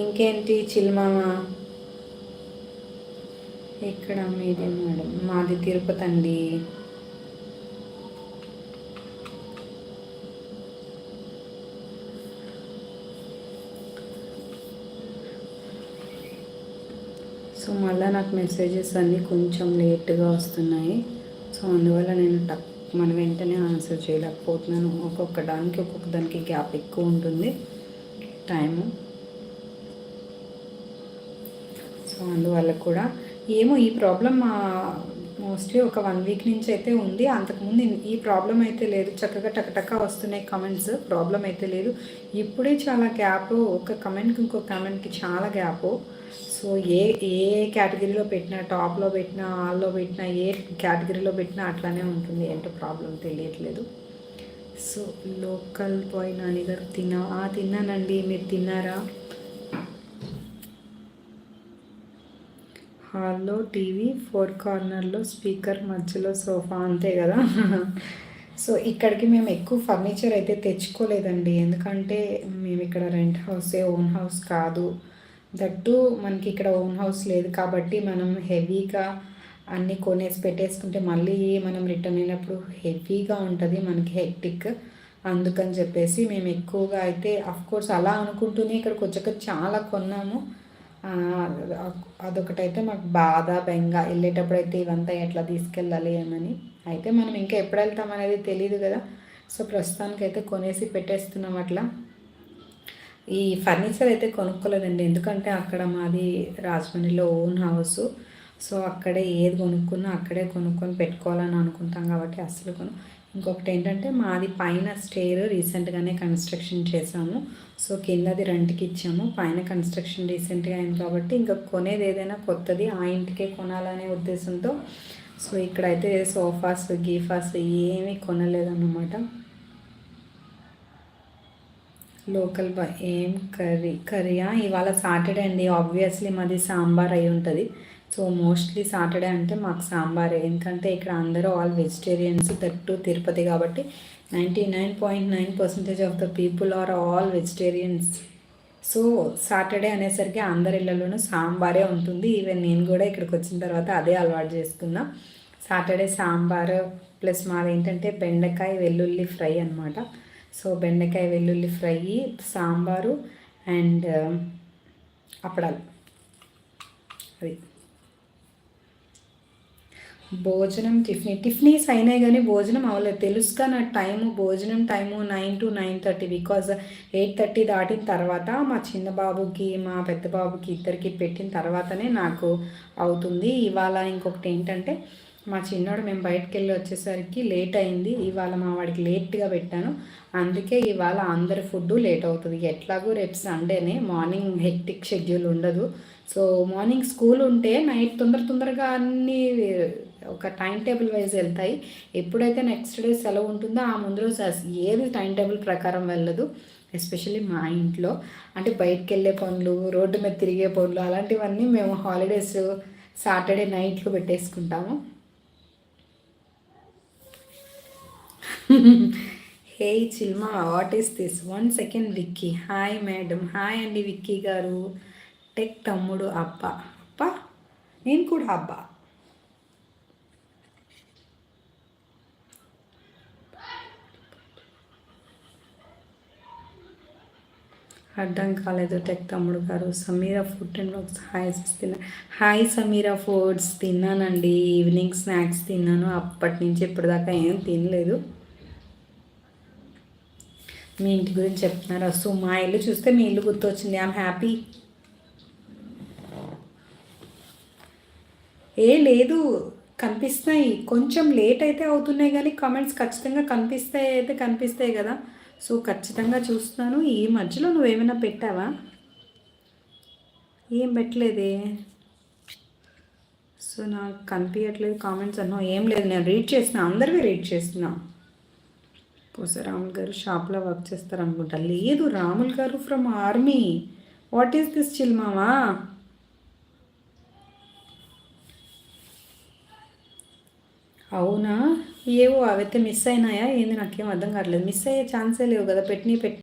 ఇంకేంటి చిల్మామ ఇక్కడ మీది మేడం? మాది తిరుపతి అండి. సో మళ్ళీ నాకు మెసేజెస్ అన్నీ కొంచెం లేట్గా వస్తున్నాయి. సో అందువల్ల నేను టక్ మన వెంటనే ఆన్సర్ చేయలేకపోతున్నాను. ఒక్కొక్క దానికి ఒక్కొక్క దానికి గ్యాప్ ఎక్కువ ఉంటుంది. టైము సో అందువల్ల కూడా ఏమో ఈ ప్రాబ్లం మోస్ట్లీ ఒక వన్ వీక్ నుంచి అయితే ఉంది. అంతకుముందు ఈ ప్రాబ్లం అయితే లేదు. చక్కగా టకటక వస్తున్నాయి కమెంట్స్ ప్రాబ్లం అయితే లేదు. ఇప్పుడే చాలా గ్యాప్ ఒక కమెంట్కి ఇంకో కమెంట్కి చాలా గ్యాప్ సో ఏ ఏ కేటగిరీలో పెట్టినా టాప్లో పెట్టినా ఆల్లో పెట్టినా ఏ కేటగిరీలో పెట్టినా అట్లానే ఉంటుంది. ఏంటో ప్రాబ్లం తెలియట్లేదు. సో లోకల్ బాయ్ నాన్నగారు తిన్నా తిన్నానండి. మీరు తిన్నారా? హాల్లో టీవీ ఫోర్ కార్నర్లో స్పీకర్ మధ్యలో సోఫా అంతే కదా. సో ఇక్కడికి మేము ఎక్కువ ఫర్నిచర్ అయితే తెచ్చుకోలేదండి. ఎందుకంటే మేము ఇక్కడ రెంట్ హౌసే ఓన్ హౌస్ కాదు. దట్టు మనకి ఇక్కడ ఓన్ హౌస్ లేదు కాబట్టి మనం హెవీగా అన్నీ కొనేసి పెట్టేసుకుంటే మళ్ళీ మనం రిటర్న్ అయినప్పుడు హెవీగా ఉంటుంది మనకి హెక్టిక్. అందుకని చెప్పేసి మేము ఎక్కువగా అయితే కోర్స్ అలా అనుకుంటూనే ఇక్కడికి వచ్చాక చాలా కొన్నాము. అదొకటైతే మాకు బాధ బెంగ వెళ్ళేటప్పుడు అయితే ఇవంతా ఎట్లా తీసుకెళ్ళాలి ఏమని. అయితే మనం ఇంకా ఎప్పుడు వెళ్తాం అనేది తెలియదు కదా. సో ప్రస్తుతానికి అయితే కొనేసి పెట్టేస్తున్నాం అట్లా. ఈ ఫర్నిచర్ అయితే కొనుక్కోలేదండి. ఎందుకంటే అక్కడ మాది రాజమండ్రిలో ఓన్ హౌస్. సో అక్కడే ఏది కొనుక్కున్నా అక్కడే కొనుక్కొని పెట్టుకోవాలని అనుకుంటాం కాబట్టి అస్సలు కొను ఇంకొకటి ఏంటంటే మాది పైన స్టేర్ రీసెంట్గానే కన్స్ట్రక్షన్ చేసాము సో కిందది రెంట్కి ఇచ్చాము. పైన కన్స్ట్రక్షన్ రీసెంట్గా అయింది కాబట్టి ఇంకా కొనేది ఏదైనా కొత్తది ఆ ఇంటికే కొనాలనే ఉద్దేశంతో సో ఇక్కడైతే సోఫాస్ గీఫాస్ ఏమీ కొనలేదన్నమాట. లోకల్ బా ఏం కర్రీ కర్రీయా? ఇవాళ సాటర్డే అండి. ఆబ్వియస్లీ మాది సాంబార్ అయి ఉంటుంది. సో మోస్ట్లీ సాటర్డే అంటే మాకు సాంబారే. ఎందుకంటే ఇక్కడ అందరూ ఆల్ వెజిటేరియన్స్ తట్టు తిరుపతి కాబట్టి ninety nine point nine percentage of the people are all vegetarians. So Saturday అనేసరికి అందరి ఇళ్ళలోనూ సాంబారే ఉంటుంది. ఈవెన్ నేను కూడా ఇక్కడికి వచ్చిన తర్వాత అదే అలవాటు చేసుకున్నా. సాటర్డే సాంబార్ ప్లస్ మాది ఏంటంటే బెండకాయ వెల్లుల్లి ఫ్రై అనమాట సో బెండకాయ వెల్లుల్లి ఫ్రై సాంబారు అండ్ అప్పడాలు. అది. భోజనం టిఫిన్ టిఫినీస్ అయినాయి కానీ భోజనం అవ్వలేదు తెలుసుగా నా టైము భోజనం time nine to nine thirty because eight thirty దాటిన తర్వాత మా చిన్న బాబుకి మా పెద్ద బాబుకి ఇద్దరికి పెట్టిన తర్వాతనే నాకు అవుతుంది. ఇవాళ ఇంకొకటి ఏంటంటే మా చిన్నోడు మేము బయటకు వెళ్ళి వచ్చేసరికి లేట్ అయింది. ఇవాళ మా వాడికి లేట్గా పెట్టాను. అందుకే ఇవాళ అందరి ఫుడ్ లేట్ అవుతుంది. ఎట్లాగో రేపు సండేనే మార్నింగ్ హెక్టిక్ షెడ్యూల్ ఉండదు. సో మార్నింగ్ స్కూల్ ఉంటే నైట్ తొందర తొందరగా అన్నీ ఒక టైం టేబుల్ వైజ్ వెళ్తాయి. ఎప్పుడైతే నెక్స్ట్ డే సెలవు ఉంటుందో ఆ ముందు రోజు ఏది టైం టేబుల్ ప్రకారం వెళ్ళదు. ఎస్పెషల్లీ మా ఇంట్లో. అంటే బయటకు వెళ్ళే పనులు రోడ్డు మీద తిరిగే పనులు అలాంటివన్నీ మేము హాలిడేస్ సాటర్డే నైట్లు పెట్టేసుకుంటాము. Hey చిల్మా what is this one second Vicky hi madam hi అండి విక్కీ గారు. టెక్ తమ్ముడు అబ్బా. అబ్బా. నేను కూడా అబ్బా. అర్థం కాలేదు టెక్ తమ్ముడు గారు. Sameera food and blogs hi తిన్నా హాయ్ సమీరా ఫుడ్స్. తిన్నానండి. ఈవినింగ్ స్నాక్స్ తిన్నాను. అప్పటి నుంచి ఇప్పటిదాకా ఏం తినలేదు. మీ ఇంటి గురించి చెప్తున్నారు? సో మా ఇల్లు చూస్తే మీ ఇల్లు గుర్తొచ్చింది. I'm happy. ఏ లేదు. కనిపిస్తాయి కొంచెం లేట్ అయితే అవుతున్నాయి కానీ కామెంట్స్ ఖచ్చితంగా కనిపిస్తాయి అయితే కనిపిస్తాయి కదా. సో ఖచ్చితంగా చూస్తున్నాను ఈ మధ్యలో నువ్వేమైనా పెట్టావా? ఏం పెట్టలేదే? సో నాకు కనిపించట్లేదు కామెంట్స్ అన్నో ఏం లేదు. నేను రీడ్ చేసిన అందరివి రీడ్ చేస్తున్నా. పోసే రాముల్ గారు షాప్లో వర్క్ చేస్తారు అనుకుంటా లేదు రాముల్ గారు from army. What is this చిల్మావా అవునా? ఏవో అవైతే మిస్ అయినాయా? ఏంది నాకేం అర్థం కావట్లేదు. మిస్ అయ్యే ఛాన్సే లేవు కదా. పెట్టినవి పెట్టి